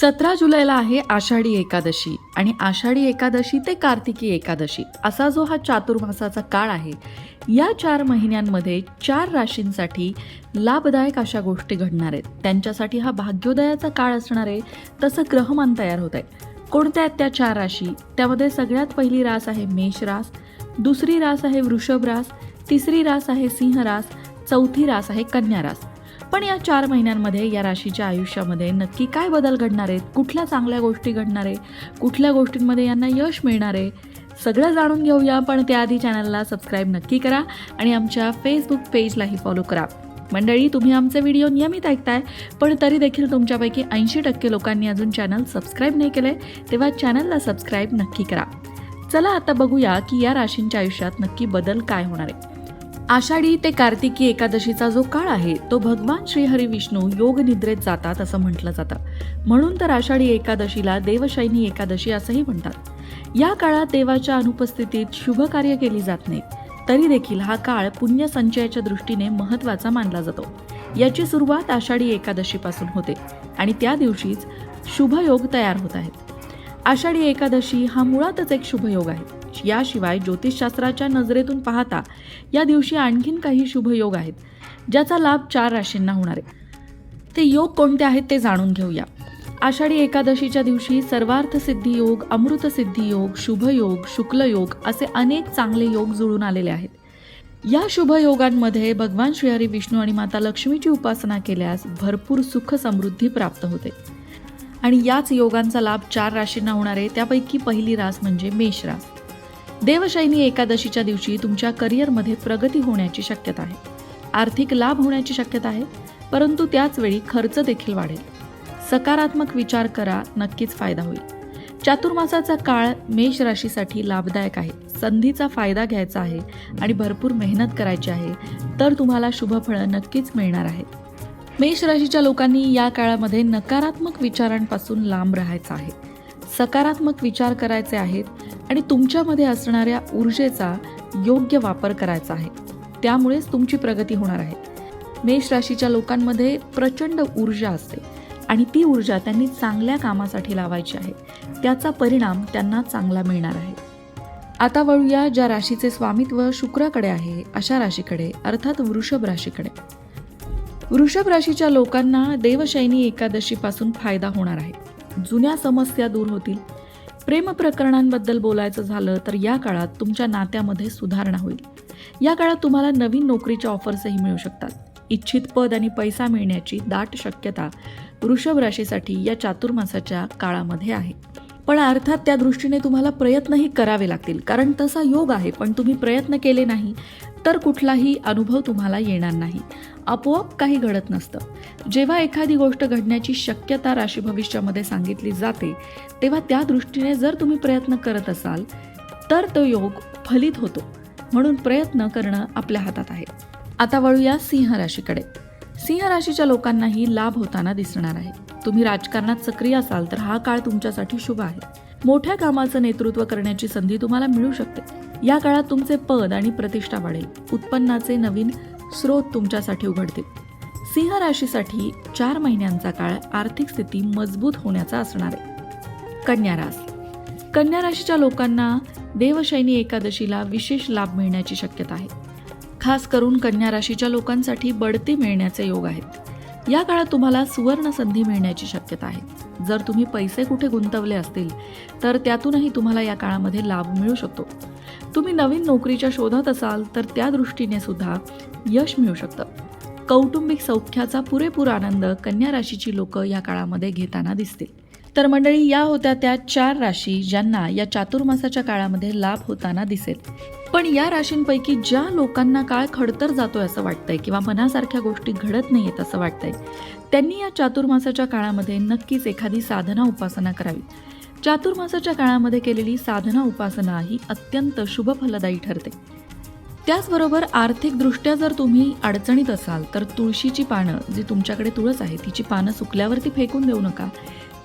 सतरा जुलैला आहे आषाढी एकादशी आणि आषाढी एकादशी ते कार्तिकी एकादशी असा जो हा चातुर्मासाचा काळ आहे या चार महिन्यांमध्ये चार राशींसाठी लाभदायक अशा गोष्टी घडणार आहेत. त्यांच्यासाठी हा भाग्योदयाचा काळ असणार आहे तसं ग्रहमान तयार होत आहे. कोणत्या आहेत त्या चार राशी? त्यामध्ये सगळ्यात पहिली रास आहे मेष रास दुसरी रास आहे वृषभ रास तिसरी रास आहे सिंह रास चौथी रास आहे कन्या रास. पण या चार महिन्यांमध्ये या राशीच्या आयुष्यामध्ये नक्की काय बदल घडणार आहेत? कुठल्या चांगल्या गोष्टी घडणार आहे कुठल्या गोष्टींमध्ये यांना यश मिळणार आहे? सगळं जाणून घेऊया पण त्याआधी चॅनलला सबस्क्राईब नक्की करा आणि आमच्या फेसबुक पेजलाही फॉलो करा. मंडळी तुम्ही आमचे व्हिडिओ नियमित ऐकताय पण तरी देखील तुमच्यापैकी ऐंशी टक्के लोकांनी अजून चॅनल सबस्क्राईब नाही केले तेव्हा चॅनलला सबस्क्राईब नक्की करा. चला आता बघूया की या राशींच्या आयुष्यात नक्की बदल काय होणार आहे. आषाढी ते कार्तिकी एकादशीचा जो काळ आहे तो भगवान श्रीहरी विष्णू योग निद्रेत जातात असं म्हटलं जातं. म्हणून तर आषाढी एकादशीला देवशैनी एकादशी असंही म्हणतात. या काळात देवाच्या अनुपस्थितीत शुभ कार्य केली जात नाहीत तरी देखील हा काळ पुण्यसंचयाच्या दृष्टीने महत्त्वाचा मानला जातो. याची सुरुवात आषाढी एकादशीपासून होते आणि त्या दिवशीच शुभयोग तयार होत आहेत. आषाढी एकादशी हा मुळातच एक शुभयोग आहे. याशिवाय ज्योतिषशास्त्राच्या नजरेतून पाहता या दिवशी आणखीन काही शुभयोग आहेत ज्याचा लाभ चार राशींना होणार आहे. ते योग कोणते आहेत ते जाणून घेऊया. आषाढी एकादशीच्या दिवशी सर्वार्थ सिद्धी योग अमृत सिद्धी योग शुभयोग शुक्लयोग असे अनेक चांगले योग जुळून आलेले आहेत. या शुभयोगांमध्ये भगवान श्रीहरी विष्णू आणि माता लक्ष्मीची उपासना केल्यास भरपूर सुख समृद्धी प्राप्त होते. आणि याच योगांचा लाभ चार राशींना होणार आहे त्यापैकी पहिली रास म्हणजे मेष रास. देवशैनी एकादशीच्या दिवशी तुमच्या करिअरमध्ये प्रगती होण्याची शक्यता आहे. आर्थिक लाभ होण्याची शक्यता आहे परंतु त्याच वेळी खर्च देखील वाढेल. सकारात्मक विचार करा नक्कीच फायदा होईल. चातुर्मासाचा काळ मेष राशीसाठी लाभदायक आहे. संधीचा फायदा घ्यायचा आहे आणि भरपूर मेहनत करायची आहे तर तुम्हाला शुभफळं नक्कीच मिळणार आहेत. मेष राशीच्या लोकांनी या काळामध्ये नकारात्मक विचारांपासून लांब राहायचं आहे. सकारात्मक विचार करायचे आहेत आणि तुमच्यामध्ये असणाऱ्या ऊर्जेचा योग्य वापर करायचा आहे. त्यामुळेच तुमची प्रगती होणार आहे. मेष राशीच्या लोकांमध्ये प्रचंड ऊर्जा असते आणि ती ऊर्जा त्यांनी चांगल्या कामासाठी लावायची आहे. त्याचा परिणाम त्यांना चांगला मिळणार आहे. आता वळूया ज्या राशीचे स्वामित्व शुक्राकडे आहे अशा राशीकडे अर्थात वृषभ राशीकडे. वृषभ राशीच्या लोकांना देवशैनी एकादशीपासून फायदा होणार आहे. जुन्या समस्या दूर होतील. प्रेम प्रकरणांबद्दल बोलायचं झालं तर या काळात तुमच्या नात्यामध्ये सुधारणा होईल. या काळात तुम्हाला नवीन नोकरीच्या ऑफर्सही मिळू शकतात. इच्छित पद आणि पैसा मिळण्याची दाट शक्यता वृषभ राशीसाठी या चातुर्मासाच्या काळामध्ये आहे. पण अर्थात त्या दृष्टीने तुम्हाला प्रयत्नही करावे लागतील. कारण तसा योग आहे पण तुम्ही प्रयत्न केले नाही तर कुठलाही अनुभव तुम्हाला येणार नाही. आपोआप काही घडत नसतं. जेव्हा एखादी गोष्ट घडण्याची शक्यता राशी भविष्यामध्ये सांगितली जाते तेव्हा त्या दृष्टीने जर तुम्ही प्रयत्न करत असाल तर तो योग फलित होतो. म्हणून प्रयत्न करणं आपल्या हातात आहे. आता वळूया सिंह राशीकडे. सिंह राशीच्या लोकांनाही लाभ होताना दिसणार आहे. तुम्ही राजकारणात सक्रिय असाल तर हा काळ तुमच्यासाठी शुभ आहे. मोठ्या कामाचं नेतृत्व करण्याची संधी तुम्हाला मिळू शकते. या काळात तुमचे पद आणि प्रतिष्ठा वाढेल. उत्पन्नाचे नवीन स्रोत तुमच्यासाठी उघडतील. सिंह राशीसाठी चार महिन्यांचा काळ आर्थिक स्थिती मजबूत होण्याचा असणार आहे. कन्या रास. कन्या राशीच्या लोकांना देवशैनी एकादशीला विशेष लाभ मिळण्याची शक्यता आहे. खास करून कन्या राशीच्या लोकांसाठी बढती मिळण्याचे योग आहेत. या काळात तुम्हाला सुवर्ण संधी मिळण्याची शक्यता आहे. जर तुम्ही पैसे कुठे गुंतवले असतील तर त्यातूनही तुम्हाला या काळामध्ये लाभ मिळू शकतो. तुम्ही नवीन नोकरीच्या शोधात असाल तर त्या दृष्टीने सुद्धा यश मिळू शकतं. कौटुंबिक सौख्याचा पुरेपूर आनंद कन्या राशीची लोक या काळामध्ये घेताना दिसतील. तर मंडळी या होत्या त्या चार राशी ज्यांना या चातुर्मासाच्या काळामध्ये लाभ होताना दिसेल. पण या राशींपैकी ज्या लोकांना काळ खडतर जातोय असं वाटतंय किंवा मनासारख्या गोष्टी घडत नाहीयेत असं वाटतंय त्यांनी या चातुर्मासाच्या काळामध्ये नक्कीच एखादी साधना उपासना करावी. चातुर्मासाच्या काळामध्ये केलेली साधना उपासना ही अत्यंत शुभ फलदायी ठरते. त्याचबरोबर आर्थिकदृष्ट्या जर तुम्ही अडचणीत असाल तर तुळशीची पानं जी तुमच्याकडे तुळस आहे तिची पानं सुकल्यावरती फेकून देऊ नका.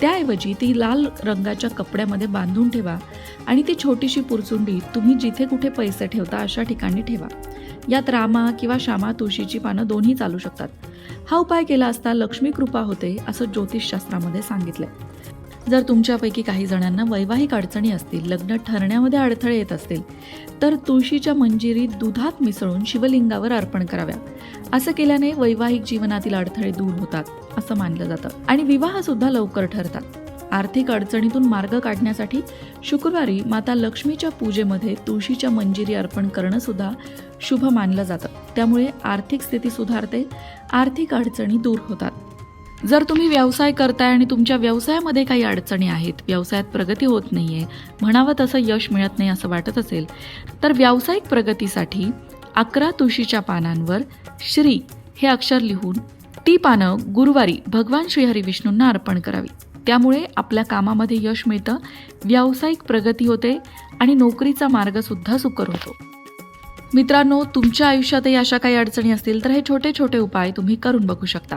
त्याऐवजी ती लाल रंगाच्या कपड्यामध्ये बांधून ठेवा आणि ती छोटीशी पुरचुंडी तुम्ही जिथे कुठे पैसे ठेवता अशा ठिकाणी ठेवा. यात रामा किंवा श्यामा तुळशीची पानं दोन्ही चालू शकतात. हा उपाय केला असता लक्ष्मी कृपा होते असं ज्योतिषशास्त्रामध्ये सांगितलंय. जर तुमच्यापैकी काही जणांना वैवाहिक अडचणी असतील लग्न ठरण्यामध्ये अडथळे येत असतील तर तुळशीच्या मंजिरी दुधात मिसळून शिवलिंगावर अर्पण कराव्या असं केल्याने वैवाहिक जीवनातील अडथळे दूर होतात असं मानलं जातं. आणि विवाह सुद्धा लवकर ठरतात. आर्थिक अडचणीतून मार्ग काढण्यासाठी शुक्रवारी माता लक्ष्मीच्या पूजेमध्ये तुळशीच्या मंजिरी अर्पण करणं सुद्धा शुभ मानलं जातं. त्यामुळे आर्थिक स्थिती सुधारते आर्थिक अडचणी दूर होतात. जर तुम्ही व्यवसाय करताय आणि तुमच्या व्यवसायामध्ये काही अडचणी आहेत व्यवसायात प्रगती होत नाहीये म्हणावं तसं यश मिळत नाही असं वाटत असेल तर व्यावसायिक प्रगतीसाठी अकरा तुळशीच्या पानांवर श्री हे अक्षर लिहून ती पानं गुरुवारी भगवान श्रीहरी विष्णूंना अर्पण करावी. त्यामुळे आपल्या कामामध्ये यश मिळतं व्यावसायिक प्रगती होते आणि नोकरीचा मार्ग सुद्धा सुकर होतो. मित्रांनो तुमच्या आयुष्यातही अशा काही अडचणी असतील तर हे छोटे छोटे उपाय तुम्ही करून बघू शकता.